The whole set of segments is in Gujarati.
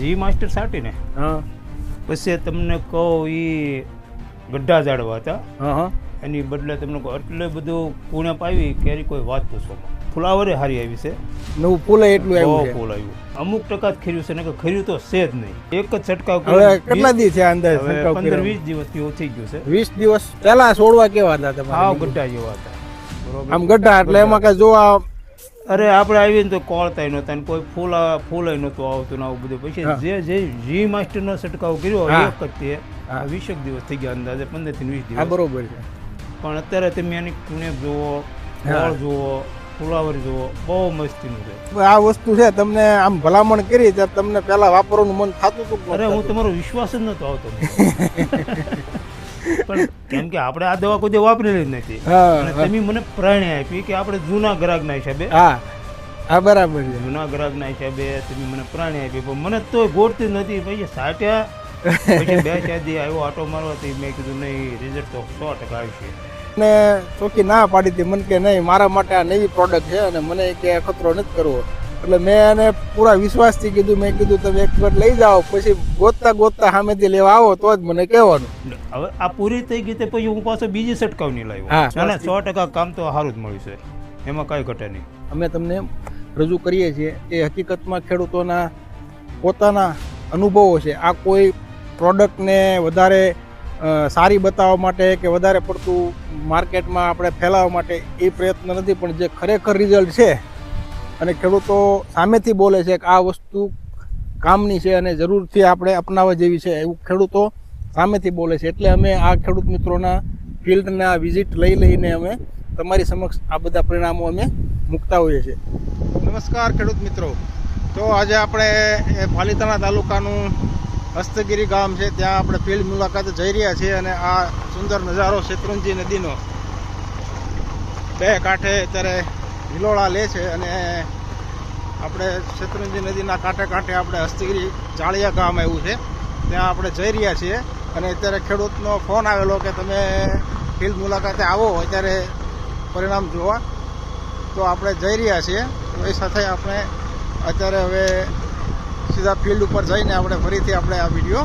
જી માસ્ટર સાટી ને હા. પછી તમને કહો એ ગઢા જાડવા હતા. હા હા. એની બદલે તમને કહો એટલે બધું પૂણે પાવી કે કોઈ વાત પૂછવામાં ફુલાવરે હારી આવી છે. નવું ફૂલ એટલું આવ્યું છે. ફૂલ આવ્યું. અમુક ટકા જ ખીર્યું છે ને કે ખીર્યું તો છે જ નહીં. એક જ છંટકાવ કર્યો. કેટલા દિવસ છે અંદર પંદર વીસ દિવસથી ઓછી ગયું છે. વીસ દિવસ પહેલા છોડવા કેવા હતા તમારે? ગઢા જેવા હતા. આમ ગઢા એટલે એમાં કઈ જોવા અરે આપણે આવીને તો કોળતાય નહોતા ને કોઈ ફૂલ ફૂલ નહોતું આવતું ને આવું બધું. પછી જે જે જી માસ્ટરનો છંટકાવ કર્યો. એક જ તે. હા. વીસેક દિવસ થઈ ગયા અંદાજે પંદરથી વીસ દિવસ. બરોબર છે. પણ અત્યારે તમે એની કુણેપ જુઓ કોળ જુઓ ફુલાવર જુઓ બહુ મસ્તીનું છે. આ વસ્તુ છે તમને આમ ભલામણ કરી ત્યારે તમને પહેલાં વાપરવાનું મન થતું હતું અરે હું તમારો વિશ્વાસ જ નહોતો આવતો. પણ કેમ કે આપણે આ દવા કોઈ દી વાપરેલી જ નથી. અને તમે મને પ્રાણી આપી કે આપણે જૂના ગ્રાહકના હિસાબે. હા હા બરાબર છે. જૂના ગ્રાહકના હિસાબે તમે મને પ્રાણી આપી. પણ મને તો ગોળતી નથી. ભાઈ સાટ્યા પછી બે શાદી આવ્યો આટો મારવાથી મેં કીધું નહીં રિઝલ્ટ તો સો ટકા આવશે. ને ચોખ્ખી ના પાડી હતી. મને કે નહીં મારા માટે આ નવી પ્રોડક્ટ છે અને મને કે ખતરો નથી કરવો. એટલે મેં એને પૂરા વિશ્વાસથી કીધું મેં કીધું તમે એક વાર લઈ જાઓ પછી ગોતતા ગોતતા સામેથી લેવા આવો તો જ મને કહેવાનું. હવે આ પૂરી થઈ ગઈ તે પછી હું પાછો બીજી સટકાવની. લાવ્યો. ના ના સો ટકા કામ તો સારું જ મળ્યું છે. એમાં કાંઈ ઘટે નહીં. અમે તમને રજૂ કરીએ છીએ એ હકીકતમાં ખેડૂતોના પોતાના અનુભવો છે. આ કોઈ પ્રોડક્ટને વધારે સારી બતાવવા માટે કે વધારે પડતું માર્કેટમાં આપણે ફેલાવવા માટે એ પ્રયત્ન નથી પણ જે ખરેખર રિઝલ્ટ છે અને ખેડૂતો સામેથી બોલે છે કે આ વસ્તુ કામની છે અને જરૂરથી આપણે અપનાવવા જેવી છે. એવું ખેડૂતો સામેથી બોલે છે. એટલે અમે આ ખેડૂત મિત્રોના ફિલ્ડના વિઝિટ લઈ લઈને અમે તમારી સમક્ષ આ બધા પરિણામો અમે મૂકતા હોઈએ છીએ. નમસ્કાર ખેડૂત મિત્રો. તો આજે આપણે પાલિતાણા તાલુકાનું હસ્તગીરી ગામ છે. ત્યાં આપણે ફિલ્ડ મુલાકાતે જઈ રહ્યા છીએ અને આ સુંદર નજારો શેત્રુંજી નદીનો. બે કાંઠે અત્યારે હિલોળા લે છે અને આપણે શેત્રુંજી નદીના કાંઠે કાંઠે આપણે હસ્તગીરી જાળિયા ગામ આવ્યું છે. ત્યાં આપણે જઈ રહ્યા છીએ અને અત્યારે ખેડૂતનો ફોન આવેલો કે તમે ફિલ્ડ મુલાકાતે આવો અત્યારે પરિણામ જોવા. તો આપણે જઈ રહ્યા છીએ. તો એ સાથે આપણે અત્યારે હવે સીધા ફિલ્ડ ઉપર જઈને આપણે ફરીથી આપણે આ વીડિયો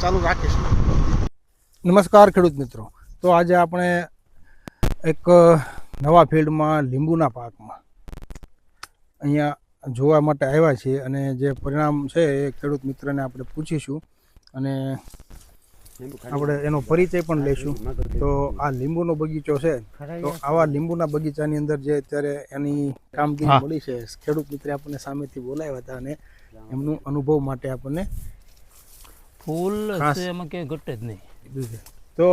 ચાલુ રાખીશું. નમસ્કાર ખેડૂત મિત્રો. તો આજે આપણે એક નવા ફિલ્ડમાં લીંબુના પાકમાં. અહીંયા જોવા માટે આવ્યા છીએ અને જે પરિણામ છે એ ખેડૂત મિત્રને આપણે પૂછીશું અને આપણે એનો પરિચય પણ લઈશું. તો આ લીંબુનો બગીચો છે. તો આવા લીંબુના બગીચાની અંદર જે અત્યારે એની કામગીરી. મળી છે ખેડૂત મિત્રે આપણને સામેથી બોલાવ્યા હતા અને એમનું અનુભવ માટે આપણને ફૂલ એમાં ઘટે જ નહીં. તો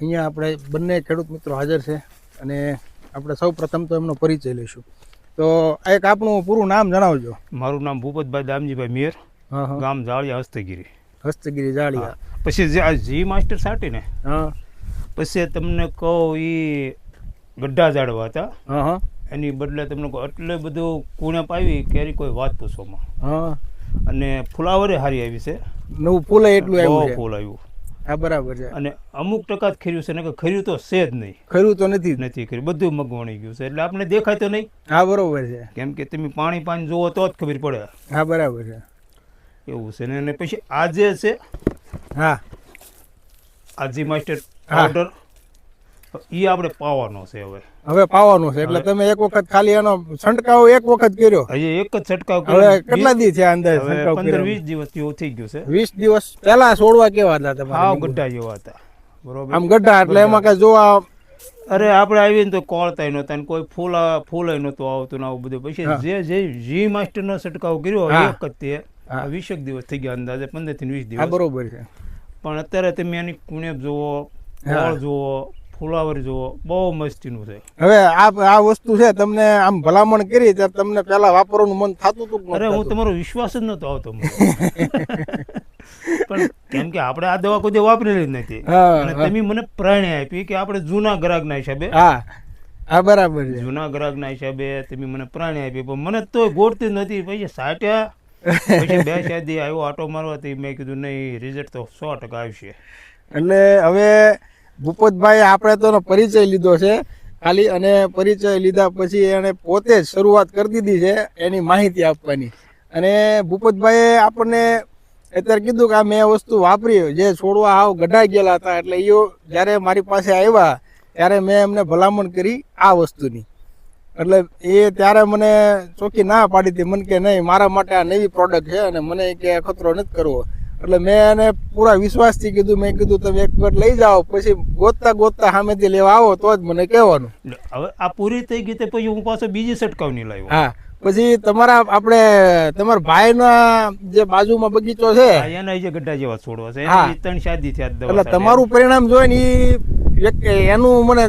અહીંયા આપણે બંને ખેડૂત મિત્રો હાજર છે અને આપણે સૌ પ્રથમ તો એમનો પરિચય લઈશું. તો આ એક આપણું પૂરું નામ જણાવજો. મારું નામ ભૂપતભાઈ દામજીભાઈ મેર ગામ જાળિયા હસ્તગીરી. હસ્તગીરી જાળિયા. પછી જે આ જી માસ્ટર સાટી ને હા. પછી તમને કહું એ ગઢા ઝાડવા હતા. હા હા. એની બદલે તમને કહું એટલે બધું કુણપ આવી કેરી કોઈ વાત પૂછવામાં. હા. અને ફુલાવરે હારી આવી છે. નવું ફૂલ એટલું આવ્યું ફૂલ આવ્યું. હા બરાબર છે. અને અમુક ટકા જ ખર્યું છે ને કે ખર્યું તો છે જ નહીં. ખર્યું તો નથી જ. નથી કર્યું. બધું મગવણી ગયું છે. એટલે આપણે દેખાય તો નહીં? હા બરોબર છે. કેમ કે તમે પાણી પાણી જોવો તો જ ખબર પડે. હા બરાબર છે. એવું છે. ને અને પછી આજે છે હા. આજી માસ્ટર હા. પાવડર એ આપણે પાવાનો છે હવે. હવે પાવાનો છે એટલે તમે એક વખત ખાલી એનો છંટકાવ એક વખત કર્યો. હજી એક જ છંટકાવ કર્યો. કેટલા દી છે અંદર છંટકાવ પંદર કર્યો? વીસ દિવસથી થઈ ગયું છે. 20 દિવસ પહેલા છોડવા કેવા હતા હાવ હા ગઢા જેવા હતા. બરોબર? આમ ગઢા એટલે એમાં કે જો આ અરે આપણે આવીને તો કોળતા નહોતા ને કોઈ ફૂલ ફૂલ નહોતું આવતું ને આવું બધું. પછી જે જે જી માસ્ટરનો છંટકાવ કર્યો એક જ તે. વીસેક દિવસ થઈ ગયા અંદાજે પંદરથી વીસ દિવસ. બરોબર છે. પણ અત્યારે તમે એની કુણેપ જુઓ કોળ જુઓ ફુલાવર જુઓ બહુ મસ્તીનું છે. હવે આ આ વસ્તુ છે તમને આમ ભલામણ કરી ત્યારે તમને પહેલા વાપરવાનું મન થતું હતું અરે હું તમારો વિશ્વાસ જ નતો આવતો પણ કેમ કે આપણે આ દવા કોઈ વાપરેલી જ નથી. અને તમે મને પ્રાણે આપી કે આપણે જૂના ગ્રાહકના હિસાબે હા હા બરાબર છે. જૂના ગ્રાહકના હિસાબે તમે મને પ્રાણે આપી. પણ મને તો ગોળતી નથી. પછી સાટ્યા પછી બે શાદી આવ્યો આટો મારવાથી મેં કીધું નહીં રિઝલ્ટ તો સો ટકા આવશે. એટલે હવે ભૂપતભાઈ આપણે તો પરિચય લીધો છે ખાલી અને પરિચય લીધા પછી એને પોતે જ શરૂઆત કરી દીધી છે એની માહિતી આપવાની. અને ભૂપતભાઈએ આપણને અત્યારે કીધું કે આ મેં વસ્તુ વાપરી જે છોડવા આવ ગઢાઈ ગયેલા હતા એટલે એ જ્યારે મારી પાસે આવ્યા ત્યારે મેં એમને ભલામણ કરી આ વસ્તુની. એટલે એ ત્યારે મને ચોખ્ખી ના પાડી હતી. મને કે નહીં, મારા માટે આ નવી પ્રોડક્ટ છે અને મને કે ખતરો નથી કરવો. એટલે મેં એને પૂરા વિશ્વાસથી કીધું મેં કીધું તમે એક વખત લઈ જાઓ પછી ગોતતા ગોતતા સામેથી લેવા આવો તો જ મને કહેવાનું. હવે આ પૂરી થઈ ગઈ તે પછી હું પાછો બીજી સટકાવની લાવ્યો. હા પછી તમારા આપણે તમારા ભાઈના જે બાજુમાં બગીચો છે એના જે ગઢા જેવા છોડવા છે ત્રણ શાદી થયા એટલે તમારું પરિણામ જોઈ ને એનું મને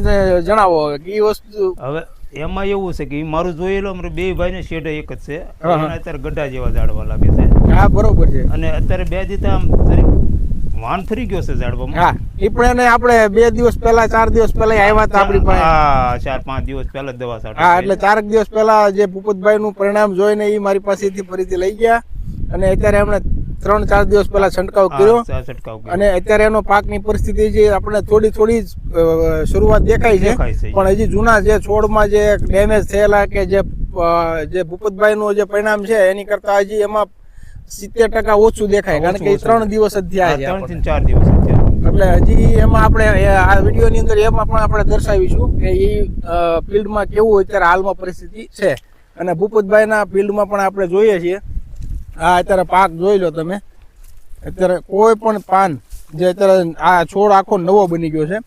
જણાવો કે એ વસ્તુ હવે એમાં એવું છે કે મારું જોયેલું અમારે બે ભાઈને શેડ એક જ છે. અત્યારે ગઢા જેવા જાડવા લાગે છે. હા બરોબર છે. અને અત્યારે બે દી આમ વાન ફરી ગયો છે ઝાડવામાં. હા એ પણ એને આપણે બે દિવસ પહેલા ચાર દિવસ પહેલા આવ્યા હતા આપણી પાસે. હા ચાર પાંચ દિવસ પહેલા દવા સાટ હા એટલે ચારક દિવસ પહેલા જે ભૂપતભાઈ નું પરિણામ જોઈને એ મારી પાસેથી ફરીથી લઈ ગયા. અને અત્યારે એમણે ત્રણ ચાર દિવસ પહેલા છંટકાવ કર્યો. અને અત્યારે એનો પાકની પરિસ્થિતિ જે આપણે થોડી થોડી શરૂઆત દેખાય છે. પણ હજી જૂના જે છોડમાં જે ડેમેજ થયેલા કે જે જે ભૂપતભાઈનું જે પરિણામ છે એની કરતા હજી એમાં સિત્તેર ટકા ઓછું દેખાય કારણ કે ત્રણ દિવસ જ થયા છે ત્રણથી ચાર દિવસ એટલે હજી એમાં આપણે આ આ વિડીયોની અંદર એમાં પણ આપણે દર્શાવીશું કે એ ફિલ્ડમાં કેવું અત્યારે હાલમાં પરિસ્થિતિ છે. અને ભૂપતભાઈના ફિલ્ડમાં પણ આપણે જોઈએ છીએ. આ અત્યારે પાક જોઈ લો તમે. અત્યારે કોઈ પણ પાન જે અત્યારે આ છોડ આખો નવો બની ગયો છે.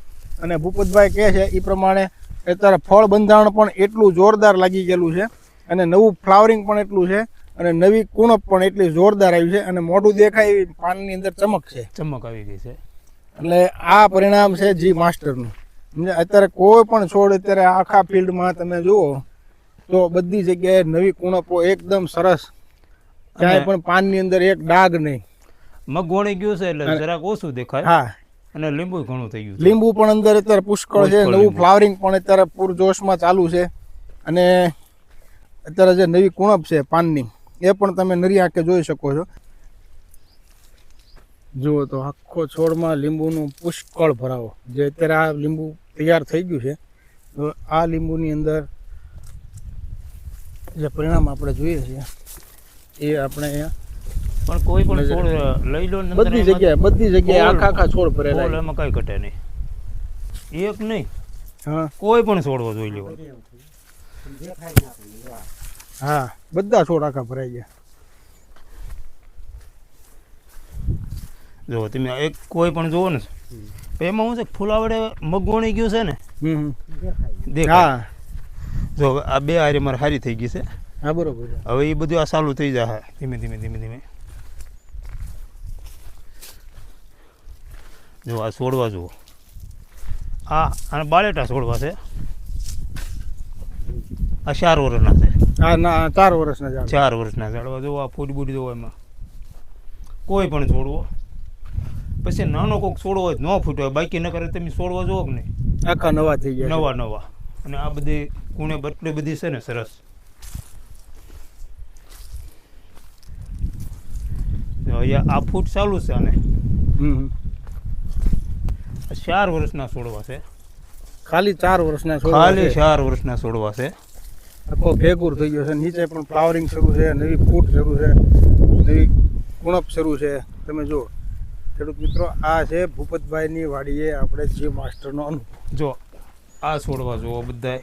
અને ભૂપતભાઈ કહે છે એ પ્રમાણે અત્યારે ફળ બંધારણ પણ એટલું જોરદાર લાગી ગયેલું છે. અને નવું ફ્લાવરિંગ પણ એટલું છે. અને નવી કુણપ પણ એટલી જોરદાર આવી છે અને મોઢું દેખાય એવી પાનની અંદર ચમક છે. ચમક આવી ગઈ છે. એટલે આ પરિણામ છે જી માસ્ટરનું? અત્યારે કોઈ પણ છોડ અત્યારે આખા ફિલ્ડમાં તમે જુઓ તો બધી જગ્યાએ નવી કુણપો એકદમ સરસ. ક્યાંય પણ પાનની અંદર એક ડાઘ નહીં. મગવણી ગયું છે એટલે જરાક ઓછું દેખાય. હા. અને લીંબુ ઘણું થઈ ગયું લીંબુ પણ અંદર અત્યારે પુષ્કળ છે. નવું ફ્લાવરિંગ પણ અત્યારે પૂરજોશમાં ચાલુ છે. અને અત્યારે જે નવી કુણપ છે પાનની એ પણ તમે નરી આંખે જોઈ શકો છો. જુઓ તો આખો છોડમાં લીંબુનું પુષ્કળ ભરાવો. જે અત્યારે આ લીંબુ તૈયાર થઈ ગયું છે તો આ લીંબુની અંદર જે પરિણામ આપણે જોઈએ છીએ એ આપણે અહીંયા પણ કોઈ પણ છોડ લઈ લો ને બધી જગ્યાએ બધી જગ્યાએ આખા આખા છોડ ભરેલા એમાં કઈ ઘટે નહીં. એક નહીં. હા. કોઈ પણ છોડવો જોઈ લેવો હા બધા છોડ આખા ભરાઈ ગયા. જો તમે એક કોઈ પણ જુઓ ને એમાં હું છે ફુલાવડે મગવણી ગયું છે ને? હા. જો આ બે હારી મારે હારી થઈ ગઈ છે. હા બરોબર. હવે એ બધું આ ચાલુ થઈ જાય. ધીમે ધીમે ધીમે ધીમે. જો આ છોડવા જુઓ. આ અને બાળેટા છોડવા છે. આ ચાર વર્ષના છે. હા ના ચાર વર્ષના ઝાડ. ચાર વર્ષના ઝાડવા આ ફૂટ બૂટ જુઓ એમાં. કોઈ પણ છોડવો. પછી નાનો કોક છોડવો હોય ન ફૂટ્યો હોય બાકી ન કરે તમે છોડવા જોવો કે નહીં. આખા નવા થઈ ગયા નવા નવા. અને આ બધી કુણે બટલી બધી છે ને સરસ. અહીંયા આ ફૂટ ચાલુ છે આને. ચાર વર્ષના છોડવા છે. ખાલી ચાર વર્ષના ખાલી ચાર વર્ષના છોડવા છે. આખો ભેગુર થઈ ગયો છે. નીચે પણ ફ્લાવરિંગ શરૂ છે નવી ફૂટ શરૂ છે નવી કુણપ શરૂ છે. તમે જુઓ. ખેડૂત મિત્રો આ છે ભૂપતભાઈની વાડીએ આપણે જે માસ્ટરનો અનુભવ. જો આ છોડવા જુઓ બધાય.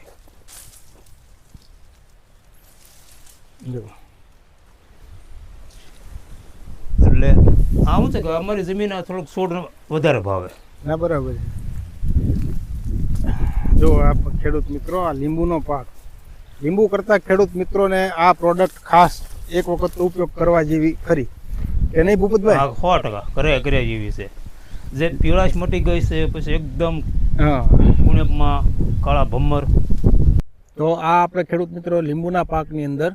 જો. એટલે આ શું છે કે અમારી જમીન થોડોક થોડુંક છોડ વધારે ભાવે. ના બરાબર છે. જો આ ખેડૂત મિત્રો આ લીંબુનો પાક. લીંબુ કરતાં ખેડૂત મિત્રોને આ પ્રોડક્ટ ખાસ એક વખત ઉપયોગ કરવા જેવી ખરી. કે નહીં ભૂપતભાઈ? સો ટકા. કરે કરે જેવી છે. જે પીળાશ મટી ગઈ છે પછી એકદમ હા. કુણેપમાં કાળા ભમર. તો આ આપણે ખેડૂત મિત્રો લીંબુના પાકની અંદર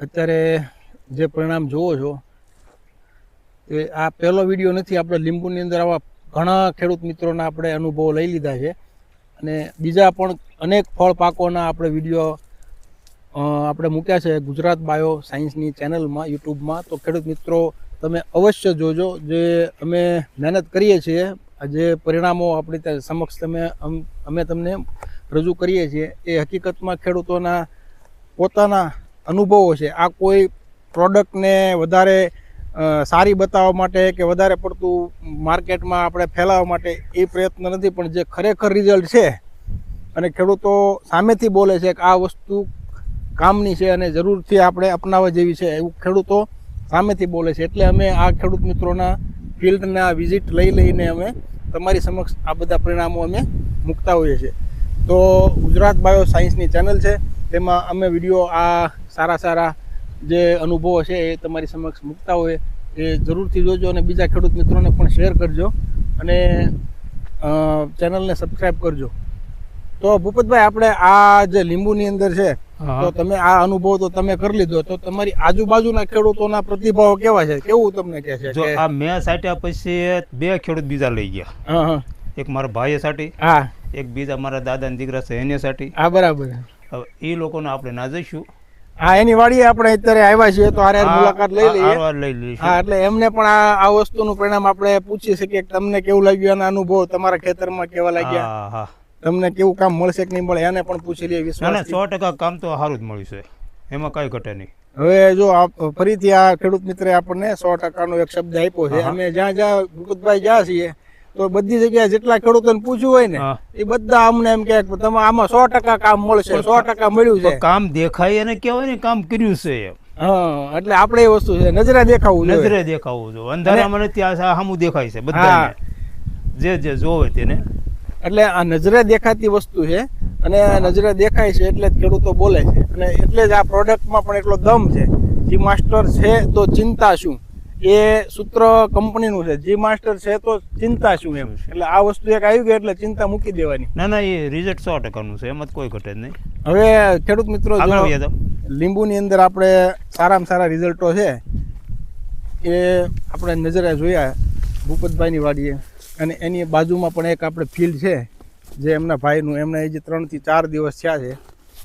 અત્યારે જે પરિણામ જુઓ છો એ આ પહેલો વીડિયો નથી આપણે લીંબુની અંદર આવા ઘણા ખેડૂત મિત્રોના આપણે અનુભવો લઈ લીધા છે. અને બીજા પણ અનેક ફળ પાકોના આપણે વીડિયો આપણે મૂક્યા છે ગુજરાત બાયો સાયન્સની ચેનલમાં, યુટ્યુબમાં. તો ખેડૂત મિત્રો, તમે અવશ્ય જોજો જે અમે મહેનત કરીએ છીએ જે પરિણામો આપણી ત્યાં સમક્ષ તમે અમ- તમને રજૂ કરીએ છીએ, એ હકીકતમાં ખેડૂતોના પોતાના અનુભવો છે. આ કોઈ પ્રોડક્ટને વધારે સારી બતાવવા માટે કે વધારે પડતું માર્કેટમાં આપણે ફેલાવવા માટે એ પ્રયત્ન નથી, પણ જે ખરેખર રિઝલ્ટ છે અને ખેડૂતો સામેથી બોલે છે કે આ વસ્તુ કામની છે અને જરૂરથી આપણે અપનાવવા જેવી છે. એવું ખેડૂતો સામેથી બોલે છે. એટલે અમે આ ખેડૂત મિત્રોના ફિલ્ડના વિઝિટ લઈ લઈને અમે તમારી સમક્ષ આ બધા પરિણામો અમે મૂકતા હોઈએ છીએ. તો ગુજરાત બાયો સાયન્સની ચેનલ છે. તેમાં અમે વીડિયો આ સારા સારા જે અનુભવો છે એ તમારી સમક્ષ મૂકતા હોય એ જરૂરથી જોજો અને બીજા ખેડૂત મિત્રોને પણ શેર કરજો અને ચેનલને સબસ્ક્રાઈબ કરજો. તો ભૂપતભાઈ આપણે આ જે લીંબુની અંદર છે તો તમે આ અનુભવ તો તમે કરી લીધો. તો તમારી આજુબાજુના ખેડૂતોના પ્રતિભાવો કેવા છે? કેવું તમને કહે છે જો આ મેં સાટ્યા પછી બે ખેડૂત બીજા લઈ ગયા. એક મારા ભાઈએ સાટી હા. એક બીજા મારા દાદા દીકરા છે એને સાટી. હા બરાબર. હવે એ લોકોને આપણે ના જઈશું. હા એની વાડીએ આપણે અત્યારે આવ્યા છીએ તો હારે હારે આ- મુલાકાત લઈ લઈએ. લઈ લઈએ હા એટલે એમને પણ આ આ વસ્તુનું પરિણામ આપણે પૂછી શકીએ કે તમને કેવું લાગ્યું અને અનુભવ? તમારા ખેતરમાં કેવા લાગ્યા? હા હા. તમને કેવું કામ મળશે કે નહીં મળે એને પણ પૂછી લઈએ વિશ્વાસ સો ટકા કામ તો સારું જ મળ્યું છે. એમાં કઈ ઘટે નહીં. હવે જો ફરીથી આ ખેડૂત મિત્રે આપણને સો ટકાનો એક શબ્દ આપ્યો છે. અમે જ્યાં જ્યાં ભૂપતભાઈ જ્યાં છીએ તો બધી જગ્યાએ જેટલા ખેડૂતોને પૂછ્યું હોય ને એ બધા અમને એમ કે તમે આમાં સો ટકા કામ મળશે સો ટકા મળ્યું છે. કામ દેખાય એને કહેવાય ને કામ કર્યું છે એમ. હા એટલે આપણે એ વસ્તુ છે નજરે દેખાવું નજરે દેખાવું જો અંધારામાં નથી આ સામું દેખાય છે બધા જે જે જોવે તેને. એટલે આ નજરે દેખાતી વસ્તુ છે અને નજરે દેખાય છે એટલે જ ખેડૂતો બોલે છે. અને એટલે જ આ પ્રોડક્ટમાં પણ એટલો દમ છે. જી માસ્ટર છે તો ચિંતા શું? એ સૂત્ર કંપનીનું છે. જી માસ્ટર છે તો ચિંતા શું એમ? એટલે આ વસ્તુ એક આવી ગઈ એટલે ચિંતા મૂકી દેવાની. ના ના એ રિઝલ્ટ સો ટકાનું છે. એમાં જ કોઈ ઘટે નહીં. હવે ખેડૂત મિત્રો લીંબુની અંદર આપણે સારામાં સારા રિઝલ્ટો છે. એ આપણે નજરે જોયા. ભૂપતભાઈની વાડીએ અને એની બાજુમાં પણ એક આપણે ફિલ્ડ છે જે એમના ભાઈનું એમણે જે ત્રણથી ચાર દિવસ થયા છે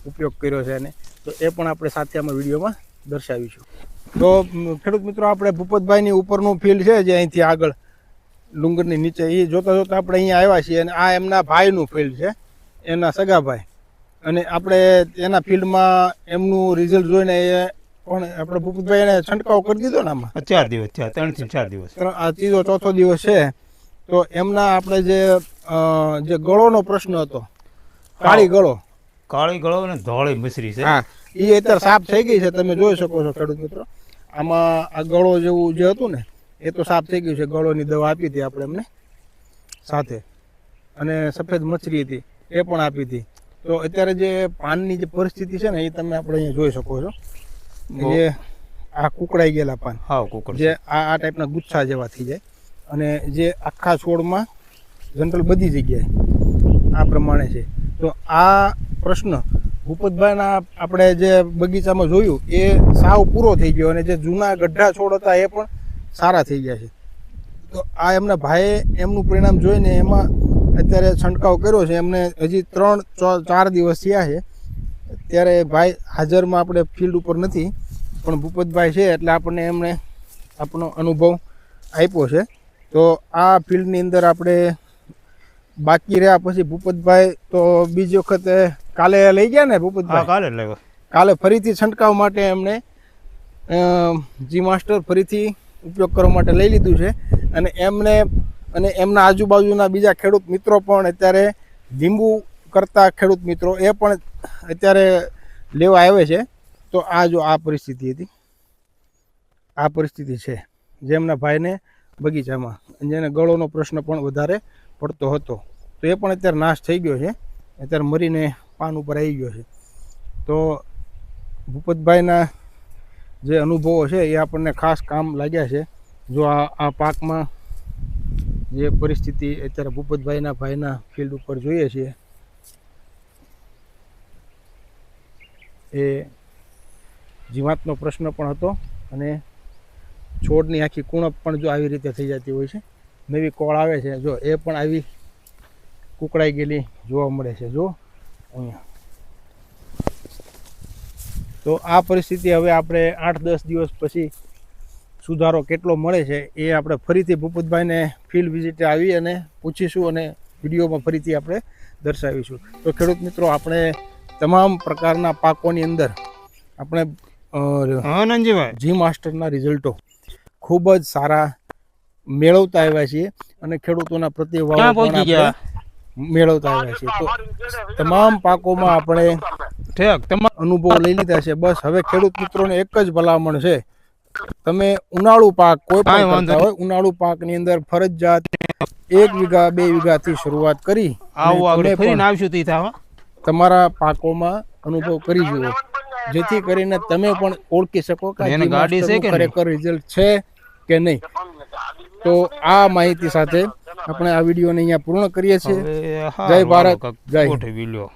ઉપયોગ કર્યો છે એને. તો એ પણ આપણે સાથે આમાં વિડીયોમાં દર્શાવીશું. તો ખેડૂત મિત્રો આપણે ભૂપતભાઈની ઉપરનું ફિલ્ડ છે જે અહીંથી આગળ ડુંગરની નીચે એ જોતાં જોતાં આપણે અહીંયા આવ્યા છીએ અને આ એમના ભાઈનું ફિલ્ડ છે એના સગાભાઈ. અને આપણે એના ફિલ્ડમાં એમનું રિઝલ્ટ જોઈને એ પણ આપણે ભૂપતભાઈ એને છંટકાવ કરી દીધો ને આમાં? ચાર દિવસ થયા ત્રણથી ચાર દિવસ. આ ત્રીજો ચોથો દિવસ છે. તો એમના આપણે જે જે ગળોનો પ્રશ્ન હતો કાળી ગળો. કાળી ગળો અને ધોળી મિશ્રી છે. હા એ અત્યારે સાફ થઈ ગઈ છે તમે જોઈ શકો છો ખેડૂત મિત્રો. આમાં આ ગળો જેવું જે હતું ને એ તો સાફ થઈ ગયું છે ગળોની દવા આપી હતી આપણે એમને સાથે. અને સફેદ મચ્છરી હતી એ પણ આપી હતી. તો અત્યારે જે પાનની જે પરિસ્થિતિ છે ને એ તમે આપણે અહીંયા જોઈ શકો છો. જે આ કુકડાઈ ગયેલા પાન. હાવ કુકડ જે આ આ ટાઈપના ગુચ્છા જેવા થઈ જાય. અને જે આખા છોડમાં જનરલ બધી જગ્યાએ આ પ્રમાણે છે. તો આ પ્રશ્ન ભૂપતભાઈના આપણે જે બગીચામાં જોયું, એ સાવ પૂરો થઈ ગયો અને જે જૂના ગઢા છોડ હતા એ પણ સારા થઈ ગયા છે. તો આ એમના ભાઈએ એમનું પરિણામ જોઈને એમાં અત્યારે છંટકાવ કર્યો છે. એમને હજી ત્રણ ચાર દિવસ થયા છે. ત્યારે ભાઈ હાજરમાં આપણે ફિલ્ડ ઉપર નથી, પણ ભૂપતભાઈ છે એટલે આપણને એમણે આપણો અનુભવ આપ્યો છે. તો આ ફિલ્ડની અંદર આપણે બાકી રહ્યા પછી ભૂપતભાઈ તો બીજી વખતે કાલે લઈ ગયા ને ભૂપતભાઈ? કાલે જ કાલે ફરીથી છંટકાવ માટે એમણે જી માસ્ટર ફરીથી ઉપયોગ કરવા માટે લઈ લીધું છે. અને એમને અને એમના આજુબાજુના બીજા ખેડૂત મિત્રો પણ અત્યારે લીંબુ કરતા ખેડૂત મિત્રો એ પણ અત્યારે લેવા આવે છે. તો આ જો આ પરિસ્થિતિ હતી. આ પરિસ્થિતિ છે. જેમના ભાઈને બગીચામાં. જેને ગળોનો પ્રશ્ન પણ વધારે પડતો હતો. તો એ પણ અત્યારે નાશ થઈ ગયો છે. અત્યારે મરીને પાન ઉપર આવી ગયો છે. તો ભૂપતભાઈના જે અનુભવો છે એ આપણને ખાસ કામ લાગ્યા છે. જો આ આ પાકમાં જે પરિસ્થિતિ અત્યારે ભૂપતભાઈના ભાઈના ફિલ્ડ ઉપર જોઈએ છીએ એ જીવાતનો પ્રશ્ન પણ હતો અને છોડની આખી કુણપ પણ જો આવી રીતે થઈ જતી હોય છે. નવી કોળ આવે છે જો એ પણ આવી કુકડાઈ ગયેલી જોવા મળે છે જો અહીંયા. તો આ પરિસ્થિતિ હવે આપણે આઠ દસ દિવસ પછી સુધારો કેટલો મળે છે એ આપણે ફરીથી ભૂપતભાઈને ફિલ્ડ વિઝિટે આવી અને પૂછીશું અને વિડીયોમાં ફરીથી આપણે દર્શાવીશું. તો ખેડૂત મિત્રો આપણે તમામ પ્રકારના પાકોની અંદર આપણે જી માસ્ટરના રિઝલ્ટો ખૂબ જ સારા મેળવતા આવ્યા છીએ અને ખેડૂતોના પ્રત્યે મેળવતા આવ્યા છીએ. તો તમામ પાકોમાં આપણે ઠેક તમારે અનુભવ લઈ લીધા છે. બસ હવે ખેડૂત મિત્રોને એક જ ભલામણ છે. તમે ઉનાળુ પાક કોઈ પણ કરતા હોય ઉનાળુ પાકની અંદર ફરજિયાત એક વીઘા બે વીઘાથી શરૂઆત કરી તમારા પાકોમાં અનુભવ કરી જુઓ. જેથી કરીને તમે પણ ઓળખી શકો કે? ખરેખર રિઝલ્ટ છે. કે નહીં? તો આ માહિતી સાથે આપણે આ વિડીયોને અહીંયા પૂર્ણ કરીએ છીએ. જય ભારત, જય